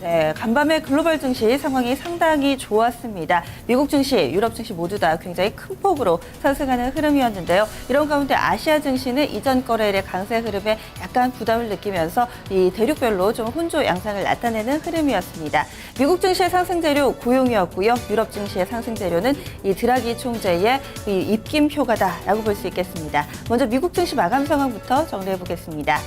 네, 간밤에 글로벌 증시 상황이 상당히 좋았습니다. 미국 증시, 유럽 증시 모두 다 굉장히 큰 폭으로 상승하는 흐름이었는데요. 이런 가운데 아시아 증시는 이전 거래일의 강세 흐름에 약간 부담을 느끼면서 이 대륙별로 좀 혼조 양상을 나타내는 흐름이었습니다. 미국 증시의 상승 재료 고용이었고요. 유럽 증시의 상승 재료는 이 드라기 총재의 이 입김 효과다라고 볼 수 있겠습니다. 먼저 미국 증시 마감 상황부터 정리해 보겠습니다.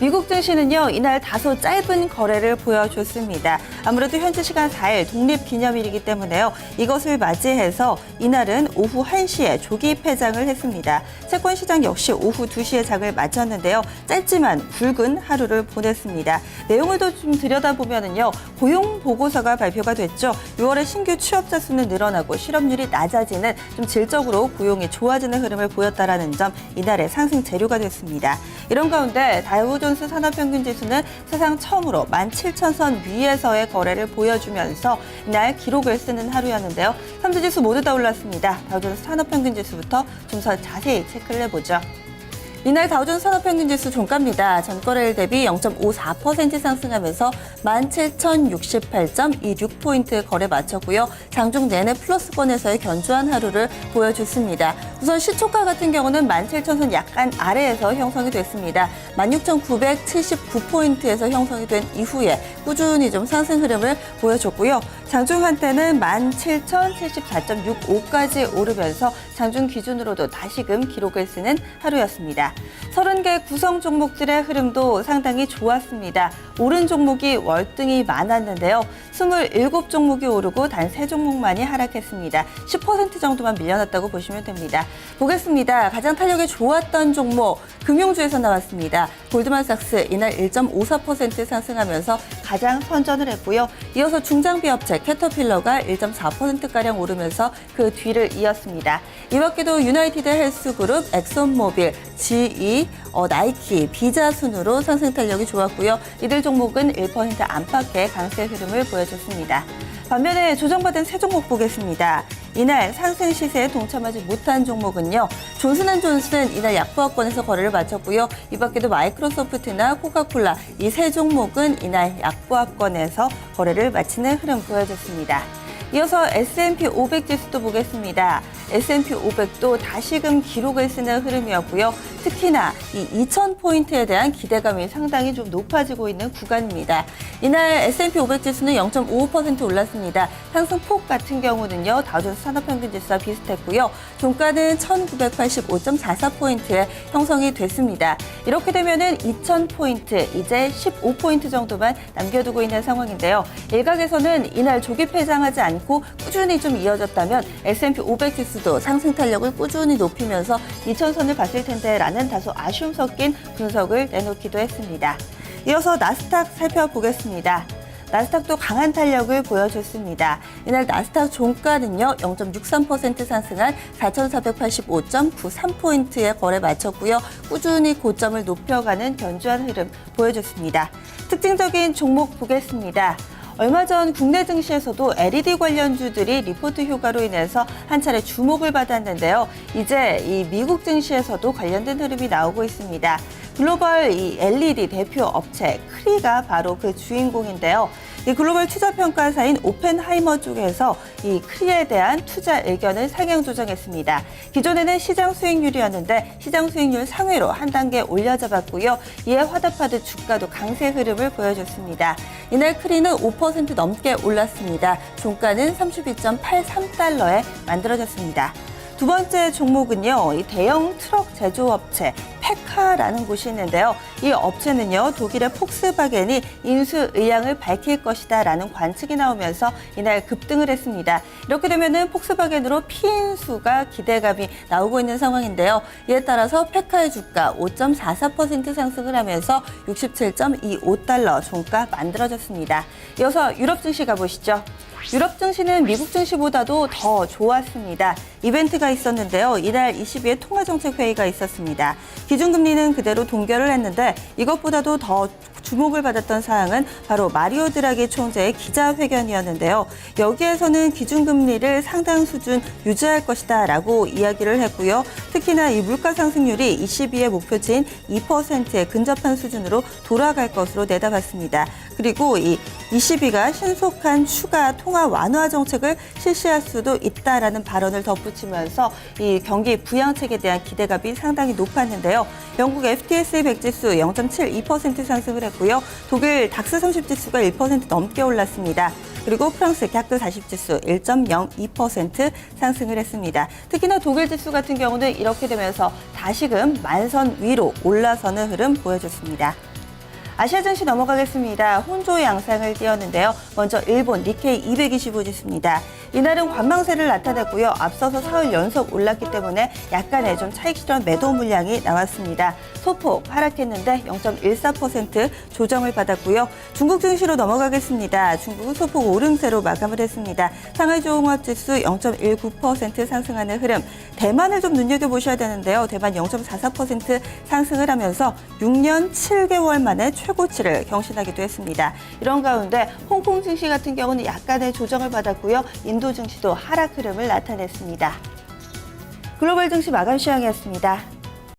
미국 증시는요, 이날 다소 짧은 거래를 보여줬습니다. 아무래도 현지 시간 4일 독립기념일이기 때문에요. 이것을 맞이해서 이날은 오후 1시에 조기 폐장을 했습니다. 채권 시장 역시 오후 2시에 장을 마쳤는데요. 짧지만 굵은 하루를 보냈습니다. 내용을 더 좀 들여다보면은요, 고용 보고서가 발표가 됐죠. 6월에 신규 취업자 수는 늘어나고 실업률이 낮아지는 좀 질적으로 고용이 좋아지는 흐름을 보였다라는 점 이날의 상승 재료가 됐습니다. 이런 가운데 다우 존스 산업평균 지수는 사상 처음으로 17,000선 위에서의 거래를 보여주면서 이날 기록을 쓰는 하루였는데요. 삼주 지수 모두 다 올랐습니다. 다우존스 산업평균 지수부터 좀 더 자세히 체크를 해보죠. 이날 다우존스 산업평균지수 종가입니다. 전거래일 대비 0.54% 상승하면서 17,068.26포인트 거래 마쳤고요. 장중 내내 플러스권에서의 견조한 하루를 보여줬습니다. 우선 시초가 같은 경우는 17,000선 약간 아래에서 형성이 됐습니다. 16,979포인트에서 형성이 된 이후에 꾸준히 좀 상승 흐름을 보여줬고요. 장중 한때는 17,074.65까지 오르면서 장중 기준으로도 다시금 기록을 쓰는 하루였습니다. 30개 구성 종목들의 흐름도 상당히 좋았습니다. 오른 종목이 월등히 많았는데요. 27종목이 오르고 단 3종목만이 하락했습니다. 10% 정도만 밀려났다고 보시면 됩니다. 보겠습니다. 가장 탄력이 좋았던 종목 금융주에서 나왔습니다. 골드만삭스 이날 1.54% 상승하면서 가장 선전을 했고요. 이어서 중장비 업체 캐터필러가 1.4%가량 오르면서 그 뒤를 이었습니다. 이 밖에도 유나이티드 헬스그룹, 엑손모빌, GE, 어, 나이키, 비자 순으로 상승 탄력이 좋았고요. 이들 종목은 1% 안팎의 강세 흐름을 보여줬습니다. 반면에 조정받은 세 종목 보겠습니다. 이날 상승 시세에 동참하지 못한 종목은요. 존슨앤존슨 이날 약보합권에서 거래를 마쳤고요. 이 밖에도 마이크로소프트나 코카콜라 이 세 종목은 이날 약보합권에서 거래를 마치는 흐름 보여줬습니다. 이어서 S&P 500 지수도 보겠습니다. S&P 500도 다시금 기록을 쓰는 흐름이었고요. 특히나 이 2000포인트에 대한 기대감이 상당히 좀 높아지고 있는 구간입니다. 이날 S&P 500 지수는 0.55% 올랐습니다. 상승폭 같은 경우는요. 다우존스 산업평균 지수와 비슷했고요. 종가는 1985.44포인트에 형성이 됐습니다. 이렇게 되면은 2000포인트, 이제 15포인트 정도만 남겨두고 있는 상황인데요. 일각에서는 이날 조기 폐장하지 않고 꾸준히 좀 이어졌다면 S&P 500 지수 도 상승 탄력을 꾸준히 높이면서 2000선을 봤을 텐데라는 다소 아쉬움 섞인 분석을 내놓기도 했습니다. 이어서 나스닥 살펴보겠습니다. 나스닥도 강한 탄력을 보여줬습니다. 이날 나스닥 종가는요, 0.63% 상승한 4,485.93포인트에 거래 마쳤고요. 꾸준히 고점을 높여가는 견조한 흐름 보여줬습니다. 특징적인 종목 보겠습니다. 얼마 전 국내 증시에서도 LED 관련주들이 리포트 효과로 인해서 한 차례 주목을 받았는데요. 이제 이 미국 증시에서도 관련된 흐름이 나오고 있습니다. 글로벌 이 LED 대표 업체 크리가 바로 그 주인공인데요. 이 글로벌 투자 평가사인 오펜하이머 쪽에서 이 크리에 대한 투자 의견을 상향 조정했습니다. 기존에는 시장 수익률이었는데 시장 수익률 상회로 한 단계 올려잡았고요. 이에 화답하듯 주가도 강세 흐름을 보여줬습니다. 이날 크리는 5% 넘게 올랐습니다. 종가는 32.83달러에 만들어졌습니다. 두 번째 종목은요, 이 대형 트럭 제조업체 페카라는 곳이 있는데요. 이 업체는요, 독일의 폭스바겐이 인수 의향을 밝힐 것이다라는 관측이 나오면서 이날 급등을 했습니다. 이렇게 되면은 폭스바겐으로 피인수가 기대감이 나오고 있는 상황인데요. 이에 따라서 페카의 주가 5.44% 상승을 하면서 67.25달러 종가 만들어졌습니다. 이어서 유럽 증시 가보시죠. 유럽 증시는 미국 증시보다도 더 좋았습니다. 이벤트가 있었는데요. 이날 22회 통화정책회의가 있었습니다. 기준금리는 그대로 동결을 했는데 이것보다도 더 주목을 받았던 사항은 바로 마리오 드라기 총재의 기자회견이었는데요. 여기에서는 기준금리를 상당 수준 유지할 것이다 라고 이야기를 했고요. 특히나 이 물가 상승률이 22의 목표치인 2%에 근접한 수준으로 돌아갈 것으로 내다봤습니다. 그리고 이 22가 신속한 추가 통화 완화 정책을 실시할 수도 있다라는 발언을 덧붙이면서 이 경기 부양책에 대한 기대감이 상당히 높았는데요. 영국 FTSE 100 지수 0.72% 상승을 했고요. 독일 닥스 30 지수가 1% 넘게 올랐습니다. 그리고 프랑스 객드 40 지수 1.02% 상승을 했습니다. 특히나 독일 지수 같은 경우는 이렇게 되면서 다시금 만선 위로 올라서는 흐름 보여줬습니다. 아시아 증시 넘어가겠습니다. 혼조 양상을 띄었는데요. 먼저 일본 니케이 225 지수입니다. 이날은 관망세를 나타냈고요. 앞서서 사흘 연속 올랐기 때문에 약간의 좀 차익 실현 매도 물량이 나왔습니다. 소폭 하락했는데 0.14% 조정을 받았고요. 중국 증시로 넘어가겠습니다. 중국은 소폭 오름세로 마감을 했습니다. 상하이 종합지수 0.19% 상승하는 흐름. 대만을 좀 눈여겨보셔야 되는데요. 대만 0.44% 상승을 하면서 6년 7개월 만에 최고치를 경신하기도 했습니다. 이런 가운데 홍콩 증시 같은 경우는 약간의 조정을 받았고요. 인도 증시도 하락 흐름을 나타냈습니다. 글로벌 증시 마감 시황이었습니다.